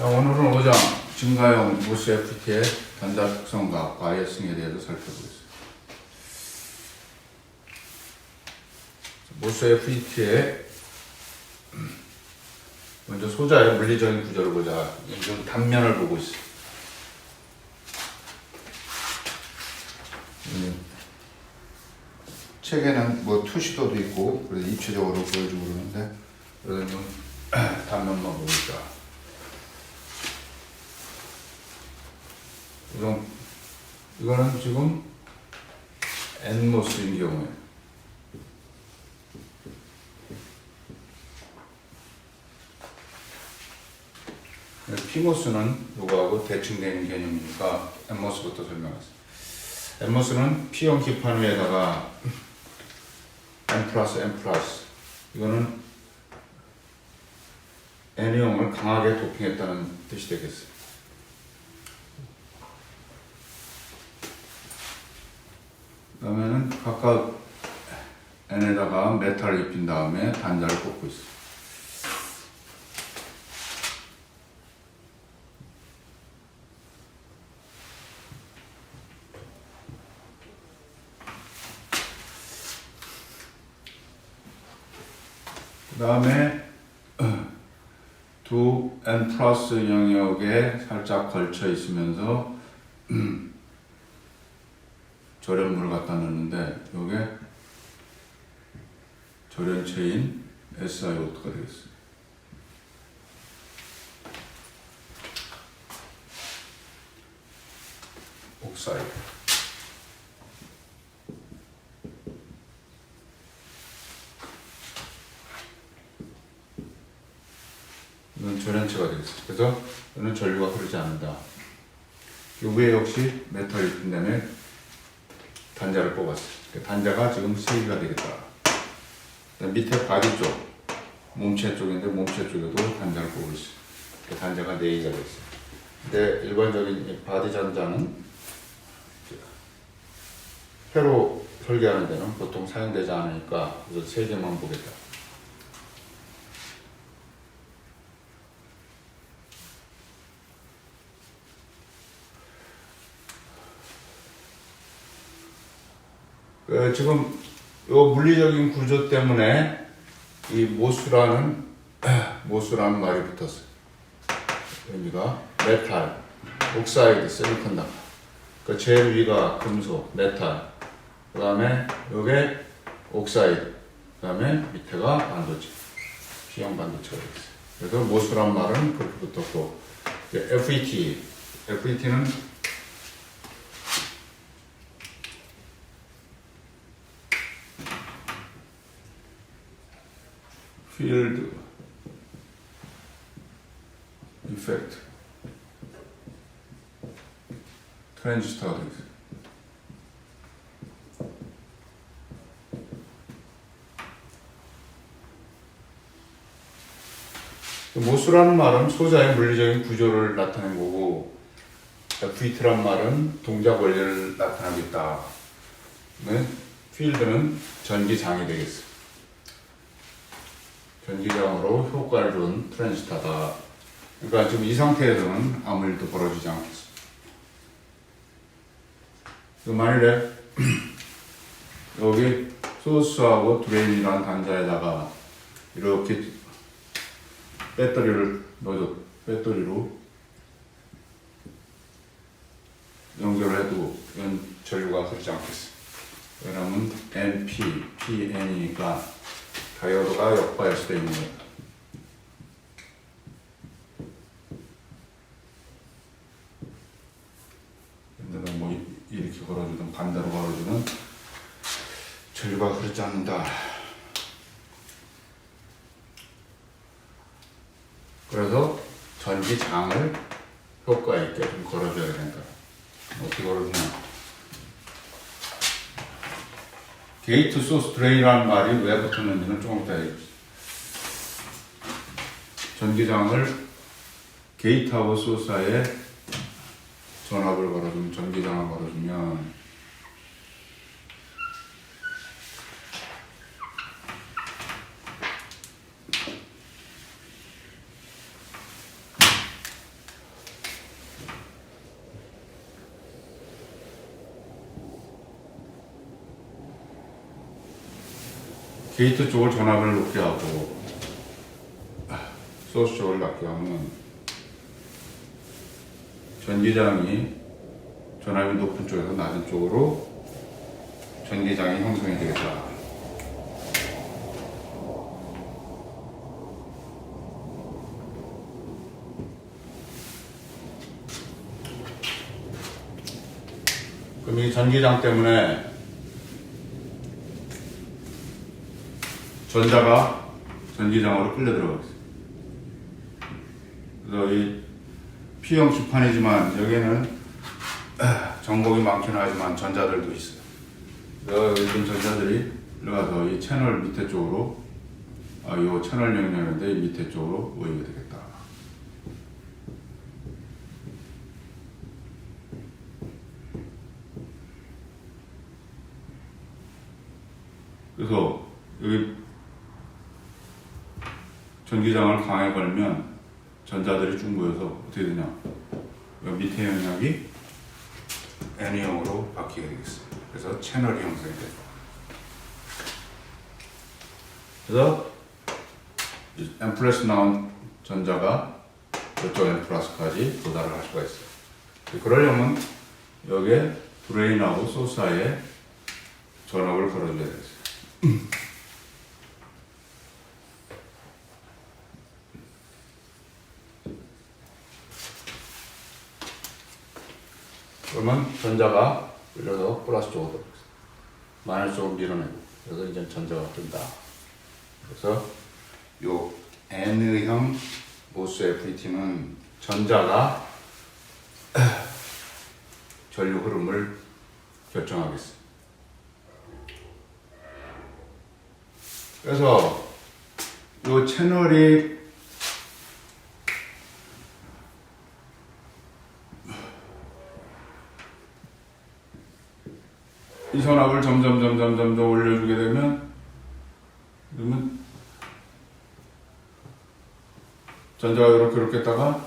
아, 오늘은 5장 증가형 모스 FT의 단자 특성과 바이어싱에 대해서 살펴보겠습니다. 모스 FT의 먼저 소자의 물리적인 구조를 보자. 이건 단면을 보고 있어. 음, 책에는 뭐 투시도도 있고 그래서 입체적으로 보여주고 그러는데 그래서 단면만 있 이건 이거는 지금 엔모스인 경우에 피모스는 요거하고 대칭 되는 개념이니까 엔모스부터 설명하겠습니다. 엔모스는 P형 기판 위에다가 N 플러스 N 플러스 이거는 N형을 강하게 도핑했다는 뜻이 되겠어요. 그다음에는 각각 N에다가 메탈을 입힌 다음에 단자를 꽂고 있어. 그 다음에 두 N 플러스 영역에 살짝 걸쳐 있으면서 절연물을 갖다 넣는데 요게 절연체인 SiO2가 되겠어요. 옥사이드. 이건 절연체가 되겠어요. 그래서 이는 전류가 흐르지 않는다. 요 위에 역시 메탈 입힌 다음에 단자를 뽑았어요. 그 단자가 지금 세 개가 되겠다. 밑에 바디 쪽, 몸체 쪽인데 몸체 쪽에도 단자를 뽑고 있어요. 그 단자가 네 개가 됐어요. 근데 일반적인 이 바디 단자는 회로 설계하는 데는 보통 사용되지 않으니까 그래서 세 개만 보겠다. 그 지금 요 물리적인 구조 때문에 이 모수라는 모수라는 말이 붙었어요. 여기가 메탈, 옥사이드, 실리콘다. 그 제일 위가 금속, 메탈. 그 다음에 요게 옥사이드. 그 다음에 밑에가 반도체. P형 반도체가 있어요. 그래서 모수란 말은 그렇게 붙었고 FET. FET는 field effect 트랜지스터가 되겠어요. 모수라는 말은 소자의 물리적인 구조를 나타낸 거고 FET란 말은 동작 원리를 나타나겠다. 네? 필드는 전기장이 되겠어요. 전기장으로 효과를 준 트랜지스터다. 그러니까 지금 이 상태에서는 아무 일도 벌어지지 않겠어. 그 만일에 여기 소스하고 드레인이라는 단자에다가 이렇게 배터리를 넣어줘 배터리로 연결을 해도 이건 전류가 흐르지 않겠어. 왜냐면 NP, PN이니까 다이오드가 역바이어스되어 있는 거예요. 근데가 뭐 이- 이렇게 걸어주든 반대로 걸어주든 전류가 흐르지 않는다. 그래서 전기장을 효과 있게 좀 걸어줘야 된다. 어떻게 걸어주냐? 게이트 소스 드레인이라는 말이 왜 붙었는지는 조금 이따. 전기장을 게이트하고 소스 사이에 전압을 걸어주면 전기장을 걸어주면 게이트 쪽을 전압을 높게 하고 소스 쪽을 낮게 하면 전기장이 전압이 높은 쪽에서 낮은 쪽으로 전기장이 형성이 되겠다. 그럼 이 전기장 때문에 전자가 전기장으로 끌려 들어가겠어요. 그래서 이 P형 주판이지만 여기는 전곡이 많긴 하지만 전자들도 있어요. 있는 전자들이 들어가서 이 채널 밑에 쪽으로 아, 이 채널 영역인데 이 밑에 쪽으로 모이게 되겠다. 그래서 여기 걸면 전자들이 쭉 모여서 어떻게 되냐? 밑에 영역이 N형으로 바뀌게 되겠어요. 그래서 채널이 형성이 돼요. 그래서 이 N 플러스 나온 전자가 이쪽 N 플러스까지 도달을 할 수가 있어요. 그러려면 여기에 드레인하고 소스 사이에 전압을 걸어줘야 되겠어요. 그러면 전자가 끌려서 플러스 쪽으로. 마이너스 쪽으로 밀어내고 그래서 이제 전자가 뜬다. 그래서 요 N형 모스 FET는 전자가 전류 흐름을 결정하겠어요. 그래서 요 채널이 이 전압을 점점 점점 점점 올려주게 되면 그러면 전자가 이렇게 이렇게 했다가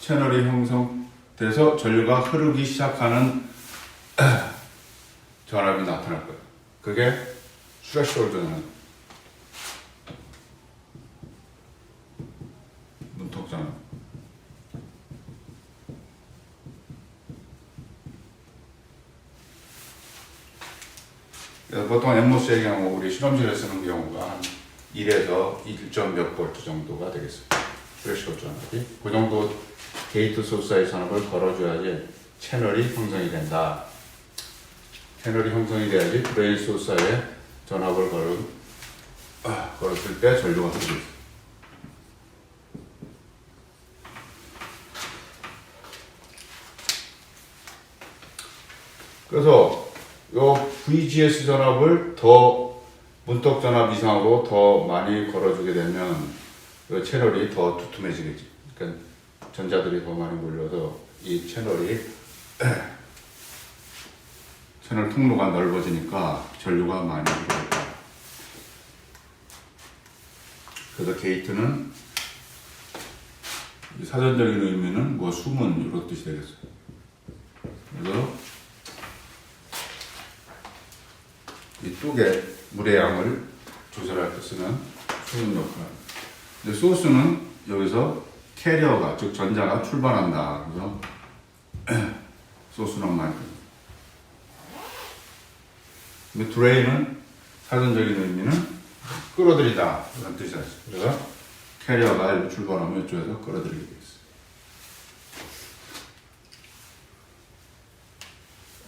채널이 형성돼서 전류가 흐르기 시작하는 전압이 나타날 거예요. 그게 스레시홀드는 문턱전압. 그래서 보통 엠모스의 경우 우리 실험실에 쓰는 경우가 한 1에서 1점 몇 볼트 정도가 되겠어요. 프레시홀 전압이. 그 정도 게이트 소스의 전압을 걸어줘야지 채널이 형성이 된다. 채널이 형성이 돼야지 브레인 소스에 전압을 걸은, 아, 걸었을 때 전류가 있어요. 그래서 요 VGS 전압을 더 문턱 전압 이상으로 더 많이 걸어주게 되면 이 채널이 더 두툼해지겠지. 그러니까 전자들이 더 많이 몰려서 이 채널이 채널 통로가 넓어지니까 전류가 많이 들어온다. 그래서 게이트는 이 사전적인 의미는 뭐 숨은 이런 뜻이 되겠어요. 그래서 이 뚝에 물의 양을 조절할 때 쓰는 수은 역할. 근데 소스는 여기서 캐리어가 즉 전자가 출발한다. 그래서 소스는 많이. 근데 드레인은 사전적인 의미는 끌어들이다 이런 뜻이 있어요. 그래서 캐리어가 이렇게 출발하면 이쪽에서 끌어들이게 돼 있어요.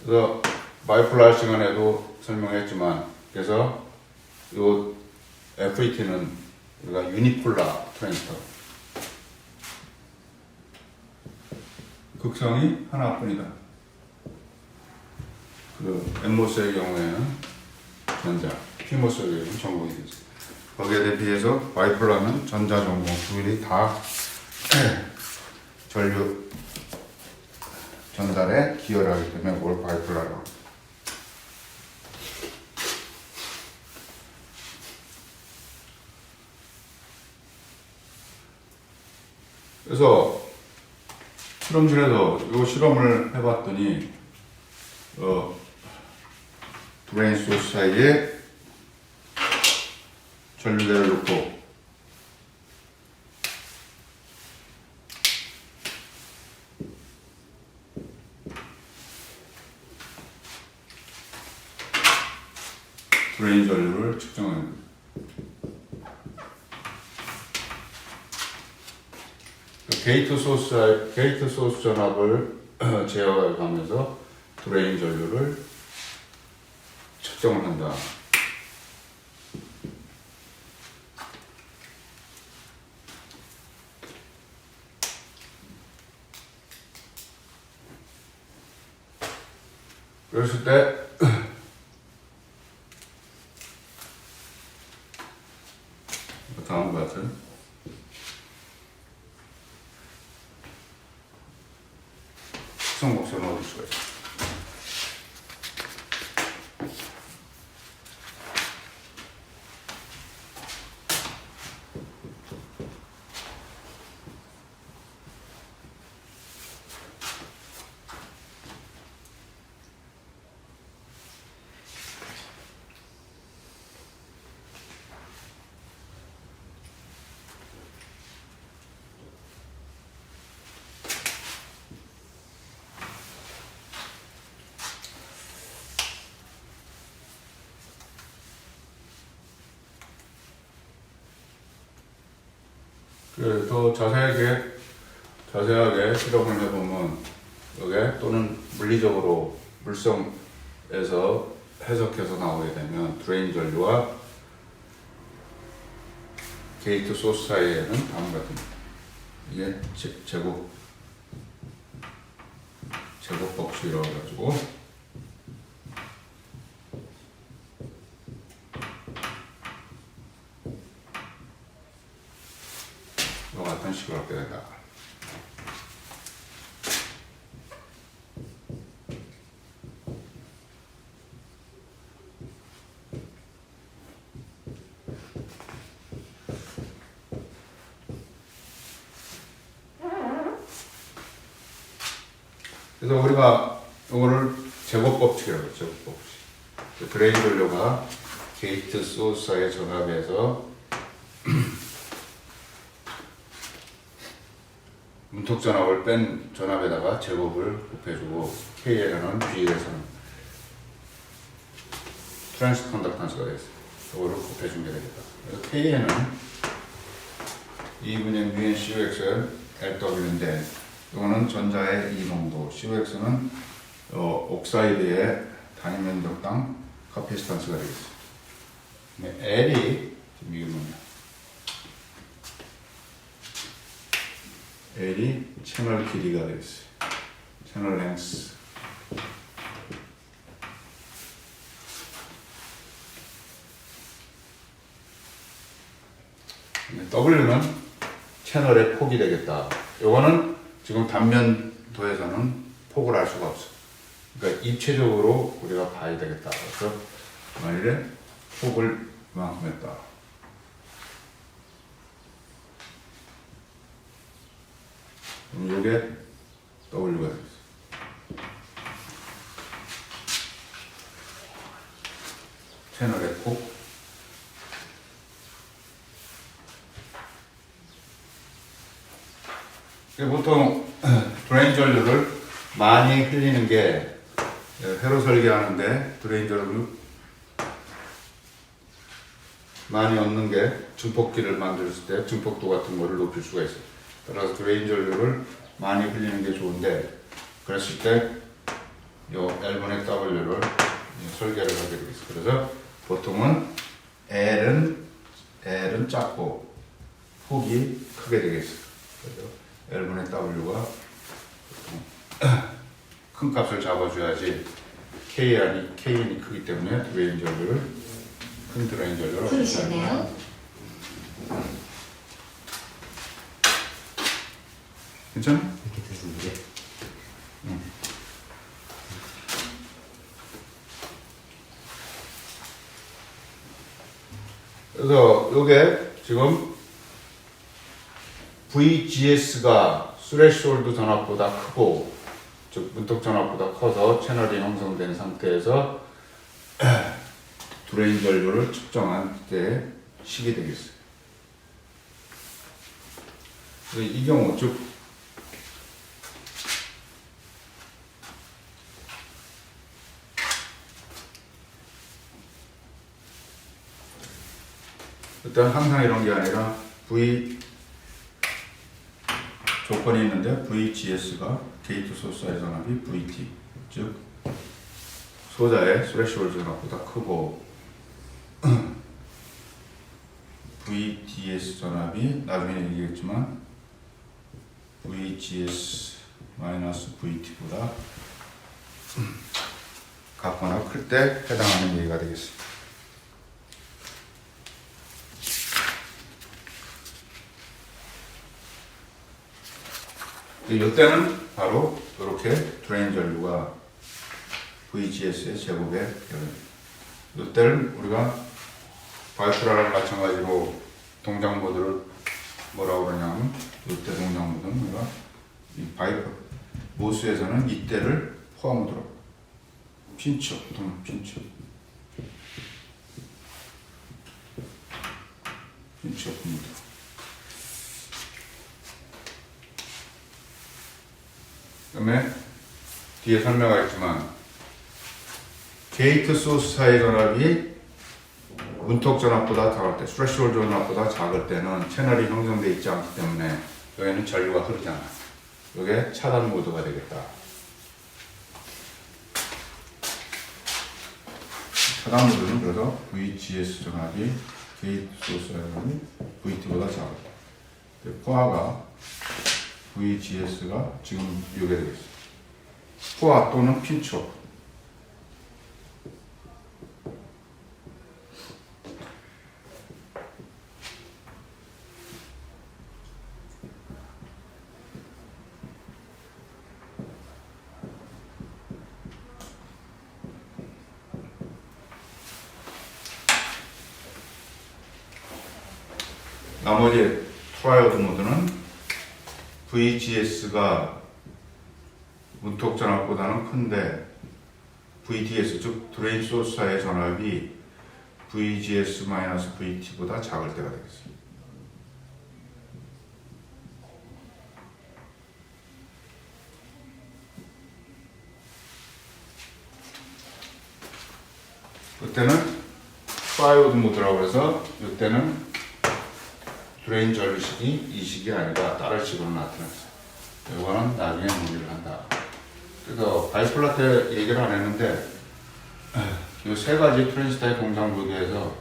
그래서 마이플라 시간에도 설명했지만 그래서 요 FET는 우리가 유니폴라 트랜스터 극성이 하나뿐이다. 그 엠모스의 경우에는 전자, 피모스의 경우에는 전공이 되죠. 거기에 비해서 바이폴라는 전자 전공 둘이 다 전류 전달에 기여를 하기 때문에 그걸 바이폴라라고 합니다. 그래서 실험실에서 이 실험을 해봤더니 어, 브레인 소스 사이에 전류계를 놓고 브레인 전류를 측정하는 겁니다. 그 게이트 소스 게이트 소스 전압을 제어해 가면서 드레인 전류를 측정을 한다. 그랬을 때 다음 것 같은 특성 목소리를 얻을 수가 있어. 그 더 자세하게 자세하게 실험을 해보면 여기 또는 물리적으로 물성에서 해석해서 나오게 되면 드레인 전류와 게이트 소스 사이에는 다음과 같은 이게 제, 제곱 제곱 법칙이라고 해가지고 이와 같은 식으로 하게 된다. 그래서 우리가 이거를 제곱 법칙이라고 해요. 제곱 법칙. 드레인 전류가 게이트 소스에 전압해서 문톡 전압을 뺀 전압에다가 제곱을 곱해주고 K에는 B에서는 트랜스 컨덕턴스가 되겠어요. 이거를 곱해준 게 되겠다. 그래서 K에는 2분의 μN CUX LW인데 이거는 전자의 이농도 CUX는 어, 옥사이드의 단위 면적당 카피스탄스가 되겠어요. 근데 L이 지금 뭐냐? L이 채널 길이가 되겠어요. 채널 랭스. W는 채널의 폭이 되겠다. 요거는 지금 단면도에서는 폭을 알 수가 없어. 그러니까 입체적으로 우리가 봐야 되겠다. 그래서 만일에 폭을 이만큼 했다. 그럼 이게 W가 되겠어. 채널의 폭. 이게 보통 드레인 전류를 많이 흘리는 게 예, 회로 설계하는데 드레인 전류를 많이 얻는 게 증폭기를 만들었을 때 증폭도 같은 거를 높일 수가 있어요. 따라서 드레인 전류를 많이 흘리는 게 좋은데 그랬을 때 요 L분의 W를 설계를 하게 되겠어요. 그래서 보통은 L은 L은 작고 폭이 크게 되겠어요. L분의 W가 큰 값을 잡아줘야지 K이 K인이 크기 때문에 드레인 전류를 큰 드레인 전류를 부르셨나요? 괜찮아? 이렇게 됐는데 그래서 요게 지금 VGS가 스레시홀드 전압보다 크고 즉 문턱 전압보다 커서 채널이 형성된 상태에서 드레인 전류를 측정한 때 식이 되겠어요. 이 경우 즉 일단 항상 이런 게 아니라 V 조건이 있는데 VGS가 게이트 소스의 전압이 VT 즉 소자의 스레시홀드 전압보다 크고 VDS 전압이 나중에 얘기했지만 VGS 마이너스 VT보다 같거나 클 때 해당하는 얘기가 되겠습니다. 이때는 바로 이렇게 드레인 전류가 VGS의 제곱에 되는 이때는 우리가 바이프라랑 마찬가지로 동작 모드를 뭐라고 그러냐면 이때 동작 모드는 우리가 이 바이프 모스에서는 이때를 포함으로 핀처 동 핀처 핀처 모드 그다음에 뒤에 설명하겠지만 게이트 소스 사이 전압이 문턱 전압보다 작을 때, 스레시홀 전압보다 작을 때는 채널이 형성되어 있지 않기 때문에 여기는 전류가 흐르잖아. 이게 차단 모드가 되겠다. 차단 모드는 그래서 VGS 전압이 게이트 소스 전압이 VT보다 작을 때. 포화가 VGS가 지금 이게 되겠어. 포화 또는 핀초. 나머지 트라이어드 모드는 VGS가 문턱 전압보다는 큰데 VDS 즉 드레인 소스의 전압이 VGS-VT보다 작을 때가 되겠습니다. 그때는 파이오드 모드라고 해서 이때는 드레인 전류식이 이 식이 아니라 다른 식으로 나타났어요. 이거는 나중에 논의를 한다. 그래서 바이폴라 때 얘기를 안 했는데 이 세 가지 동작 모드에서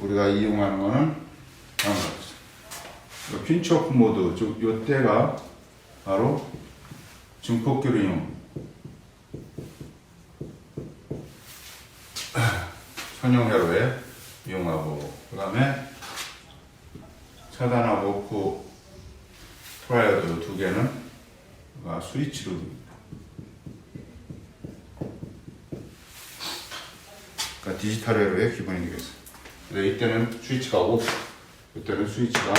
우리가 이용하는 거는 다음과 같습니다. 핀치오프 모드, 즉 이때가 바로 증폭기류용 선형 회로에 이용하고 그 다음에 차단하고 그 트라이어드 두 개는 아, 스위치로 그러니까 디지털 회로의 기본이 되겠어요. 이때는 스위치가 오프, 이때는 스위치가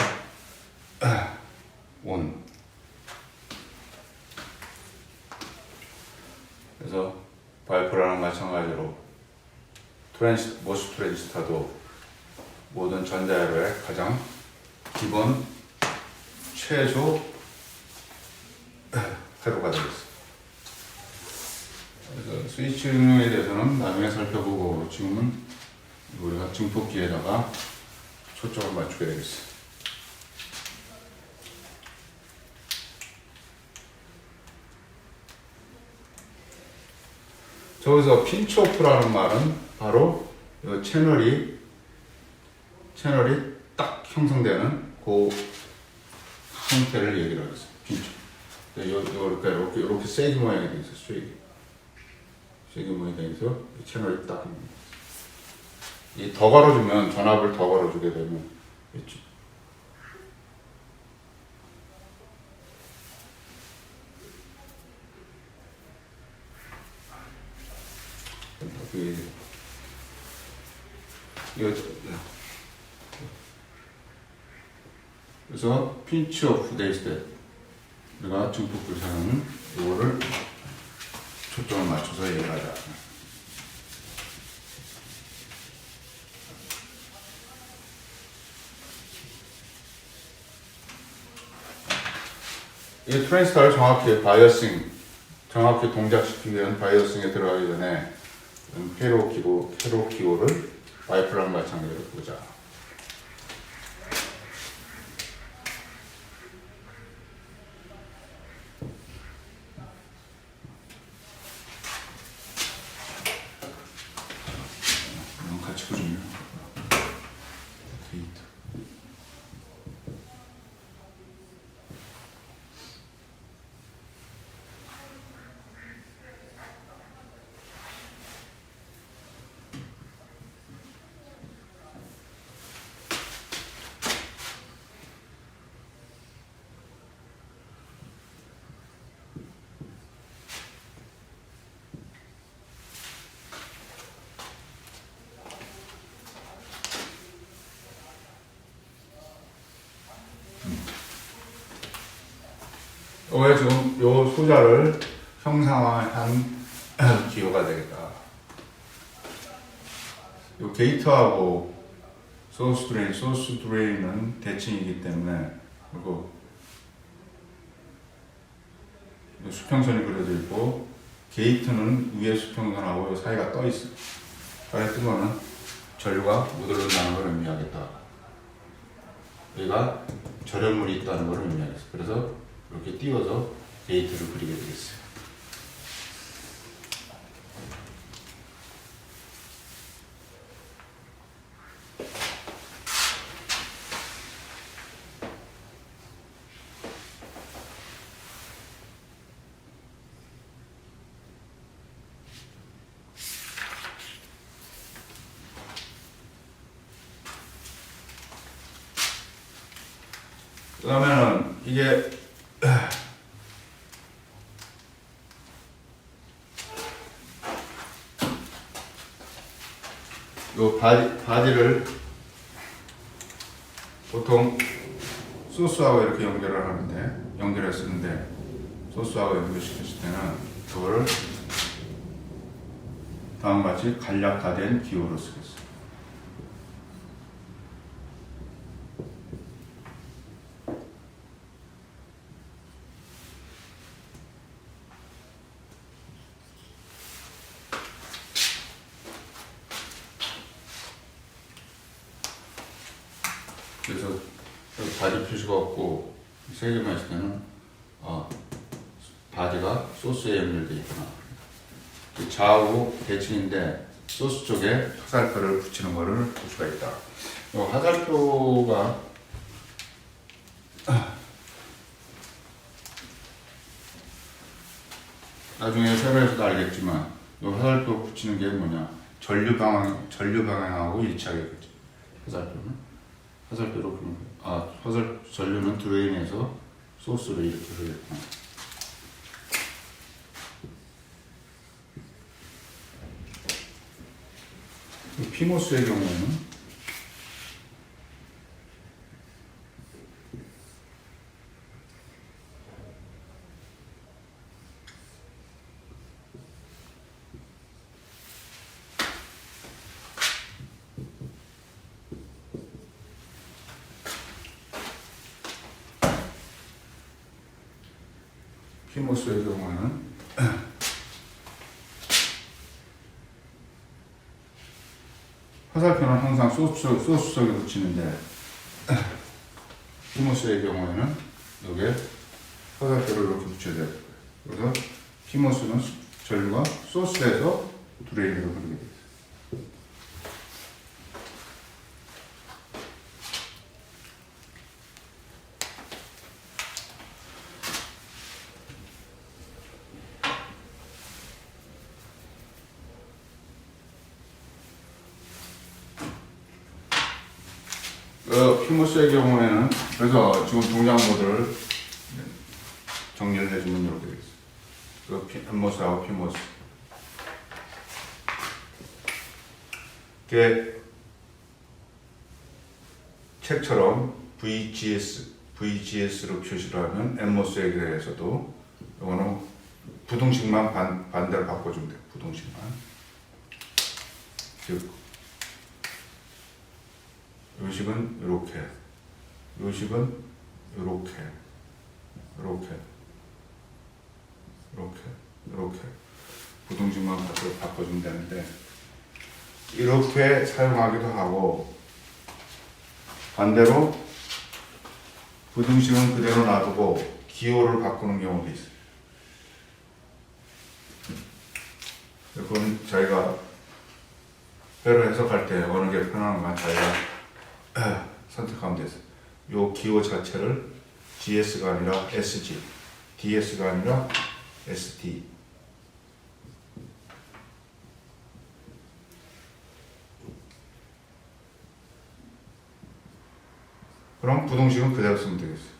온. 그래서 바이프라랑 마찬가지로 트랜스, 모스 트랜지스타도 모든 전자회로의 가장 기본 최소 회로가 되겠습니다. 그래서 스위치 응용에 대해서는 나중에 살펴보고 지금은 우리가 증폭기에다가 초점을 맞추게 되겠습니다. 저기서 핀치오프라는 말은 바로 이 채널이 채널이 딱 형성되는 그 상태를 얘기를 하겠어요. 핀치. 네, 요, 요, 이렇게, 이렇게, 세기 모양이 돼 있어, 세기. 세기 모양이 이 채널이 딱. 이더 걸어주면, 전압을 더 걸어주게 되면, 있죠. 그, 이거, 그래서 오프 돼 있을 때 우리가 증폭 불사는 이거를 초점을 맞춰서 얘기하자. 이 트랜스타를 정확히 바이어싱, 정확히 동작시키기 위한 바이어싱에 들어가기 전에 음, 캐로 기호, 캐로 기호를 와이프랑 마찬가지로 보자. 이건 같이 그리면 데이터. 왜 지금 요 소자를 형상화한 기호가 되겠다. 요 게이트하고 소스 드레인, 소스 드레인은 대칭이기 때문에 그리고 요 수평선이 그려져 있고 게이트는 위에 수평선하고 요 사이가 떠 있어. 사이에 뜬 거는 전류가 못 흐른다는 걸 의미하겠다. 여기가 절연물이 있다는 걸 의미하겠어. 그래서 이렇게 띄워서 게이트를 그리게 되겠어요. 그러면은 이게 요 바디, 바디를 보통 소스하고 이렇게 연결을 하는데 연결을 쓰는데 소스하고 연결시켰을 때는 그거를 다음과 같이 간략화된 기호로 쓰겠습니다. 그래서 여기 바디 표시가 없고 세 개만 있을 때는 아 바디가 소스에 연결되어 있구나. 이 좌우 대칭인데 소스 쪽에 화살표를 붙이는 거를 볼 수가 있다. 이 화살표가 나중에 세로에서도 알겠지만 이 화살표 붙이는 게 뭐냐 전류 방향 전류 방향하고 일치하겠지 화살표는 화살표로 보면 아 화살 전류는 드레인에서 소스로 이렇게 흐르겠구나. 피모스의 경우에는 피모스의 경우에는 화살표는 항상 소스 쪽에 붙이는데 피모스의 경우에는 여기에 화살표를 이렇게 붙여야 돼요. 그래서 피모스는 수- 전류가 소스에서 드레인으로 흐르게 돼요. 그 피모스의 경우에는 그래서 지금 동작 모드를 정리를 해주면 이렇게 되겠어요. 그 피- 엠모스하고 피모스. 이게 책처럼 VGS VGS로 표시를 하면 엠모스에 대해서도 이거는 부등식만 반, 반대로 바꿔주면 돼요. 부등식만. 즉, 요식은 이렇게, 요식은 이렇게, 이렇게, 이렇게, 이렇게 바꿔, 바꿔주면 되는데 이렇게 사용하기도 하고 반대로 부등식은 그대로 놔두고 기호를 바꾸는 경우도 있어요. 그건 자기가 회로 해석할 때 어느 게 편한가 자기가 선택하면 되죠. 요 기호 자체를 GS가 아니라 SG, DS가 아니라 ST. 그럼 부동식은 그대로 쓰면 되겠어요.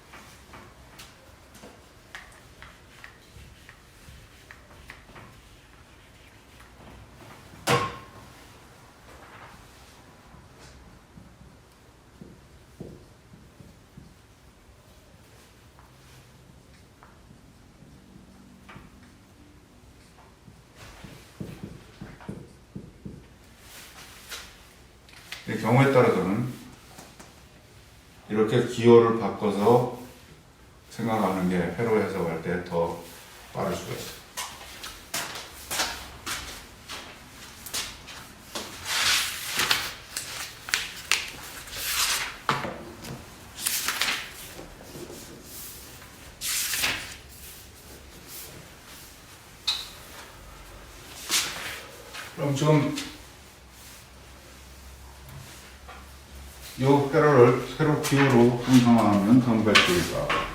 이 경우에 따라서는 이렇게 기호를 바꿔서 생각하는 게 회로 해석할 때 더 빠를 수가 있어요. 그럼 지금 요 회로를 세로 기호로 형성하면 덤벨트가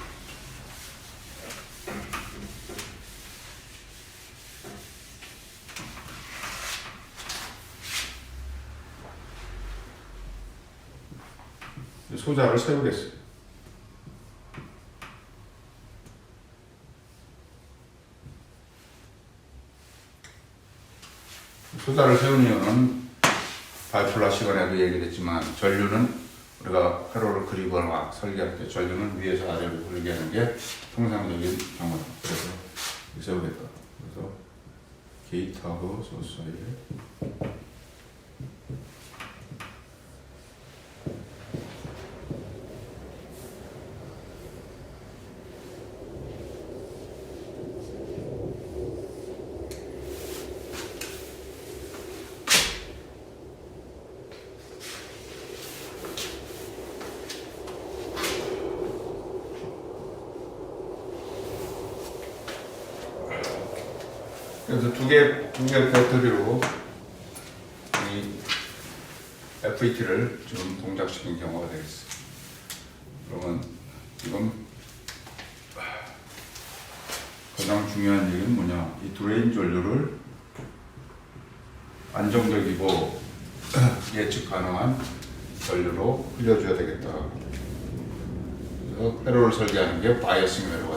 소자를 세우겠어요. 소자를 세운 이유는 바이플라 시간에도 얘기를 했지만 전류는 우리가 회로를 그리거나 설계할 때 전류는 위에서 아래로 흐르게 하는 게 통상적인 경우다. 그래서 세우겠다. 그래서 게이트하고 소스 사 그래서 두 개, 두 개 배터리로 이 FET를 좀 동작시킨 경우가 되겠어요. 그러면 지금 가장 중요한 얘기는 뭐냐? 이 드레인 전류를 안정적이고 예측 가능한 전류로 흘려줘야 되겠다. 그래서 회로를 설계하는 게. 바이어싱 회로.